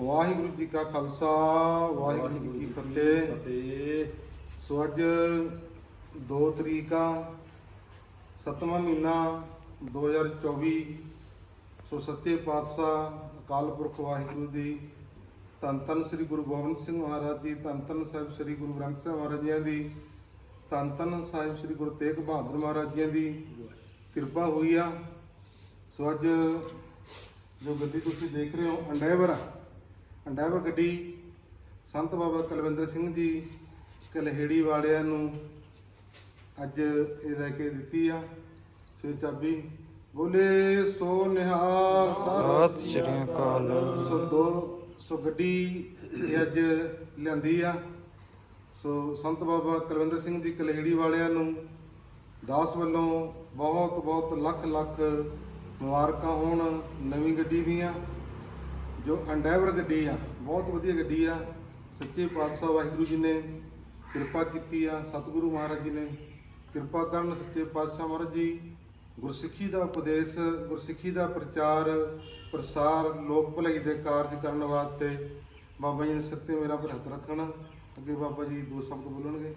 ਵਾਹਿਗੁਰੂ ਜੀ ਕਾ ਖਾਲਸਾ, ਵਾਹਿਗੁਰੂ ਜੀ ਕੀ ਫਤਿਹ। ਫਤਿਹ ਸੋ ਅੱਜ 2 ਤਰੀਕ ਆ ਸੱਤਵਾਂ ਮਹੀਨਾ 2024 ਸੋ ਸੱਚੇ ਪਾਤਸ਼ਾਹ, ਅਕਾਲ ਪੁਰਖ ਵਾਹਿਗੁਰੂ ਦੀ ਧੰਨ ਧੰਨ ਸ੍ਰੀ ਗੁਰੂ ਗੋਬਿੰਦ ਸਿੰਘ ਮਹਾਰਾਜ ਜੀ, ਧੰਨ ਧੰਨ ਸਾਹਿਬ ਸ੍ਰੀ ਗੁਰੂ ਗ੍ਰੰਥ ਸਾਹਿਬ ਮਹਾਰਾਜ ਜੀ ਦੀ, ਧੰਨ ਧੰਨ ਸਾਹਿਬ ਸ੍ਰੀ ਗੁਰੂ ਤੇਗ ਬਹਾਦਰ ਮਹਾਰਾਜ ਜੀ ਦੀ ਕਿਰਪਾ ਹੋਈ ਆ। ਸੋ ਅੱਜ ਜੋ ਗੱਦੀ ਤੁਸੀਂ ਦੇਖ ਰਹੇ ਹੋ ਅੰਡੈਵਰ ਆ। ਅੰਡੈਵਰ ਗੱਡੀ ਸੰਤ ਬਾਬਾ ਕੁਲਵਿੰਦਰ ਸਿੰਘ ਜੀ ਕਲਹੇੜੀ ਵਾਲਿਆਂ ਨੂੰ ਅੱਜ ਇਹ ਲੈ ਕੇ ਦਿੱਤੀ ਆ। ਸੋ ਚਾਬੀ। ਬੋਲੇ ਸੋ ਨਿਹਾਲ ਸਤਿ ਸ਼੍ਰੀ ਅਕਾਲ। ਸੋ ਦੋ ਸੋ ਗੱਡੀ ਇਹ ਅੱਜ ਲਿਆਂਦੀ ਆ। ਸੋ ਸੰਤ ਬਾਬਾ ਕੁਲਵਿੰਦਰ ਸਿੰਘ ਜੀ ਕਲਹੇੜੀ ਵਾਲਿਆਂ ਨੂੰ ਦਾਸ ਵੱਲੋਂ ਬਹੁਤ ਬਹੁਤ ਲੱਖ ਲੱਖ ਮੁਬਾਰਕਾਂ ਹੋਣ ਨਵੀਂ ਗੱਡੀ ਦੀਆਂ। ਜੋ ਅੰਡੈਵਰ ਗੱਡੀ ਆ, ਬਹੁਤ ਵਧੀਆ ਗੱਡੀ ਆ। ਸੱਚੇ ਪਾਤਸ਼ਾਹ ਵਾਹਿਗੁਰੂ ਜੀ ਨੇ ਕਿਰਪਾ ਕੀਤੀ ਆ, ਸਤਿਗੁਰੂ ਮਹਾਰਾਜ ਜੀ ਨੇ ਕਿਰਪਾ ਕਰਨ ਸੱਚੇ ਪਾਤਸ਼ਾਹ ਮਹਾਰਾਜ ਜੀ। ਗੁਰਸਿੱਖੀ ਦਾ ਉਪਦੇਸ਼, ਗੁਰਸਿੱਖੀ ਦਾ ਪ੍ਰਚਾਰ, ਪ੍ਰਸਾਰ ਲੋਕ ਭਲਾਈ ਦੇ ਕਾਰਜ ਕਰਨ ਵਾਸਤੇ ਬਾਬਾ ਜੀ ਨੇ ਸਿਰ ਮੇਰਾ ਪਰ ਰੱਖਣਾ। ਅੱਗੇ ਬਾਬਾ ਜੀ ਦੋ ਸ਼ਬਦ ਬੋਲਣਗੇ।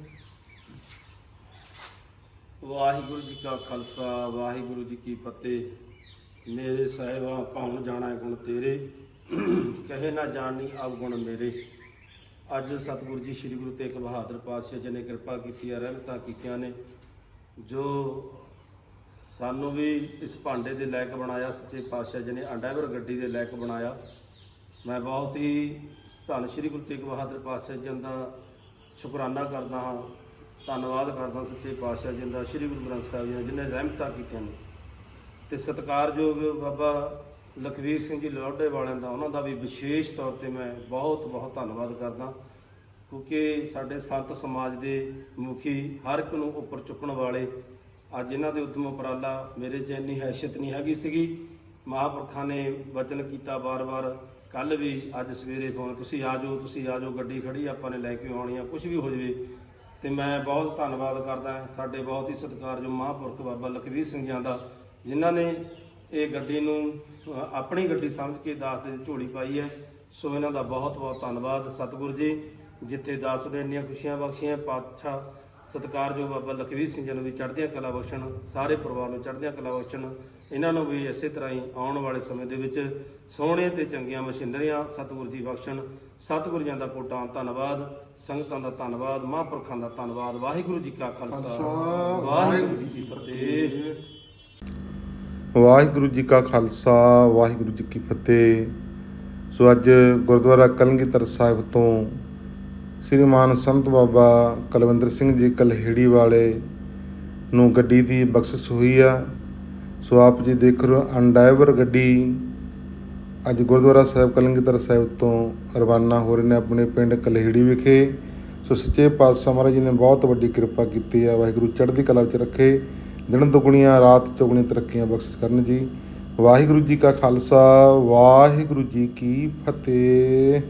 ਵਾਹਿਗੁਰੂ ਜੀ ਕਾ ਖਾਲਸਾ, ਵਾਹਿਗੁਰੂ ਜੀ ਕੀ ਫਤਿਹ। ਮੇਰੇ ਸਾਹਿਬਾ, ਕੌਣ ਜਾਣਾ ਗੁਣ ਤੇਰੇ? ਕਹੇ ਨਾ ਜਾਣੀ ਅਬ ਗੁਣ ਮੇਰੇ। ਅੱਜ ਸਤਿਗੁਰੂ ਜੀ ਸ੍ਰੀ ਗੁਰੂ ਤੇਗ ਬਹਾਦਰ ਪਾਤਸ਼ਾਹ ਜੀ ਨੇ ਕਿਰਪਾ ਕੀਤੀ ਹੈ ਰਹਿਮਤਾਂ ਕੀਤੀਆਂ ਨੇ। ਜੋ ਸਾਨੂੰ ਵੀ ਇਸ ਭਾਂਡੇ ਦੇ ਲਾਇਕ ਬਣਾਇਆ, ਸੱਚੇ ਪਾਤਸ਼ਾਹ ਜੀ ਨੇ ਅੰਡਾਵਰ ਗੱਡੀ ਦੇ ਲਾਇਕ ਬਣਾਇਆ। ਮੈਂ ਬਹੁਤ ਹੀ ਧੰਨ ਸ਼੍ਰੀ ਗੁਰੂ ਤੇਗ ਬਹਾਦਰ ਪਾਤਸ਼ਾਹ ਜੀ ਦਾ ਸ਼ੁਕਰਾਨਾ ਕਰਦਾ ਹਾਂ, ਧੰਨਵਾਦ ਕਰਦਾ ਸੱਚੇ ਪਾਤਸ਼ਾਹ ਜੀ ਦਾ, ਸ਼੍ਰੀ ਗੁਰੂ ਗ੍ਰੰਥ ਸਾਹਿਬ ਜੀ ਨੇ ਜਿਨ੍ਹਾਂ ਰਹਿਮਤਾਂ ਕੀਤੀਆਂ ਨੇ। ਤੇ ਸਤਿਕਾਰਯੋਗ ਬਾਬਾ ਲਖਵੀਰ ਸਿੰਘ ਜੀ ਲੋਡੇ ਵਾਲਿਆਂ ਦਾ, ਉਹਨਾਂ ਦਾ ਵੀ ਵਿਸ਼ੇਸ਼ ਤੌਰ ਤੇ ਮੈਂ ਬਹੁਤ ਬਹੁਤ ਧੰਨਵਾਦ ਕਰਦਾ। ਕਿਉਂਕਿ ਸਾਡੇ ਸੰਤ ਸਮਾਜ ਦੇ ਮੁਖੀ ਹਰ ਇੱਕ ਨੂੰ ਉੱਪਰ ਚੁੱਕਣ ਵਾਲੇ, ਅੱਜ ਇਹਨਾਂ ਦੇ ਉਦਮ ਉਪਰਾਲਾ ਮੇਰੇ 'ਚ ਇੰਨੀ ਹੈਸੀਅਤ ਨਹੀਂ ਹੈਗੀ ਸੀਗੀ। ਮਹਾਂਪੁਰਖਾਂ ਨੇ ਵਚਨ ਕੀਤਾ ਵਾਰ-ਵਾਰ ਕੱਲ ਵੀ ਅੱਜ ਸਵੇਰੇ ਫੋਨ, ਤੁਸੀਂ ਆ ਜਾਓ, ਤੁਸੀਂ ਆ ਜਾਓ, ਗੱਡੀ ਖੜੀ ਆਪਾਂ ਨੇ ਲੈ ਕੇ ਆਉਣੀ ਆ ਕੁਝ ਵੀ ਹੋ ਜਵੇ। ਤੇ ਮੈਂ ਬਹੁਤ ਧੰਨਵਾਦ ਕਰਦਾ, ਸਾਡੇ ਬਹੁਤ ਹੀ ਸਤਿਕਾਰਯੋਗ ਮਹਾਂਪੁਰਖ ਬਾਬਾ ਲਖਵੀਰ ਸਿੰਘ ਜੀ ਦਾ, ਜਿਨ੍ਹਾਂ ਨੇ ਇਹ ਗੱਡੀ ਨੂੰ ਆਪਣੀ ਗੱਡੀ ਸਮਝ ਕੇ ਦਾਸ ਦੇ ਝੋਲੀ ਪਾਈ ਹੈ। ਸੋ ਇਹਨਾਂ ਦਾ ਬਹੁਤ ਬਹੁਤ ਧੰਨਵਾਦ ਸਤਿਗੁਰੂ ਜੀ ਜਿੱਥੇ ਦਾਸ ਨੇ ਇੰਨੀਆਂ ਖੁਸ਼ੀਆਂ ਬਖਸ਼ੀਆਂ ਪਾਤਸ਼ਾਹ ਸਤਿਕਾਰਯੋਗ ਬਾਬਾ ਲਖਵੀਰ ਸਿੰਘ ਜੀ ਨੂੰ ਵੀ ਚੜ੍ਹਦੀਆਂ ਕਲਾ ਬਖਸ਼ਣ ਸਾਰੇ ਪਰਿਵਾਰ ਨੂੰ ਚੜ੍ਹਦੀਆਂ ਕਲਾ ਬਖਸ਼ਣ ਇਹਨਾਂ ਨੂੰ ਵੀ ਇਸੇ ਤਰ੍ਹਾਂ ਹੀ ਆਉਣ ਵਾਲੇ ਸਮੇਂ ਦੇ ਵਿੱਚ ਸੋਹਣੇ ਤੇ ਚੰਗੀਆਂ ਮਸ਼ੀਨਰੀਆਂ ਸਤਿਗੁਰੂ ਜੀ ਬਖਸ਼ਣ। ਸਤਿਗੁਰੂ ਜੀ ਦਾ ਕੋਟਾਂ ਧੰਨਵਾਦ ਸੰਗਤਾਂ ਦਾ ਧੰਨਵਾਦ ਮਹਾਂਪੁਰਖਾਂ ਦਾ ਧੰਨਵਾਦ ਵਾਹਿਗੁਰੂ ਜੀ ਕਾ ਖਾਲਸਾ, ਵਾਹਿਗੁਰੂ ਜੀ ਕੀ ਫਤਿਹ। ਵਾਹਿਗੁਰੂ ਜੀ ਕਾ ਖਾਲਸਾ, ਵਾਹਿਗੁਰੂ ਜੀ ਕੀ ਫਤਿਹ। ਸੋ ਅੱਜ ਗੁਰਦੁਆਰਾ ਕਲਗੀਧਰ ਸਾਹਿਬ ਤੋਂ ਸ੍ਰੀਮਾਨ ਸੰਤ ਬਾਬਾ ਕੁਲਵਿੰਦਰ ਸਿੰਘ ਜੀ ਕਲਹੇੜੀ ਵਾਲੇ ਨੂੰ ਗੱਡੀ ਦੀ ਬਖਸ਼ਿਸ਼ ਹੋਈ ਆ। ਸੋ ਆਪ ਜੀ ਦੇਖ ਰਹੇ ਹੋ ਅਨਡਾਈਵਰ ਗੱਡੀ। ਅੱਜ ਗੁਰਦੁਆਰਾ ਸਾਹਿਬ ਕਲਗੀਧਰ ਸਾਹਿਬ ਤੋਂ ਰਵਾਨਾ ਹੋ ਰਹੇ ਨੇ ਆਪਣੇ ਪਿੰਡ ਕਲਹੇੜੀ ਵਿਖੇ। ਸੋ ਸੱਚੇ ਪਾਤਸ਼ਾਹ ਮਹਾਰਾਜ ਜੀ ਨੇ ਬਹੁਤ ਵੱਡੀ ਕਿਰਪਾ ਕੀਤੀ ਆ। ਵਾਹਿਗੁਰੂ ਚੜ੍ਹਦੀ ਕਲਾ ਵਿੱਚ ਰੱਖੇ। ਦਿਨ ਦੁਗਣੀਆਂ, ਰਾਤ ਚੁਗਣੀਆਂ ਤਰੱਕੀਆਂ ਬਖਸ਼ਿਸ਼ ਕਰਨ ਜੀ। ਵਾਹਿਗੁਰੂ ਜੀ ਕਾ ਖਾਲਸਾ, ਵਾਹਿਗੁਰੂ ਜੀ ਕੀ ਫਤਿਹ।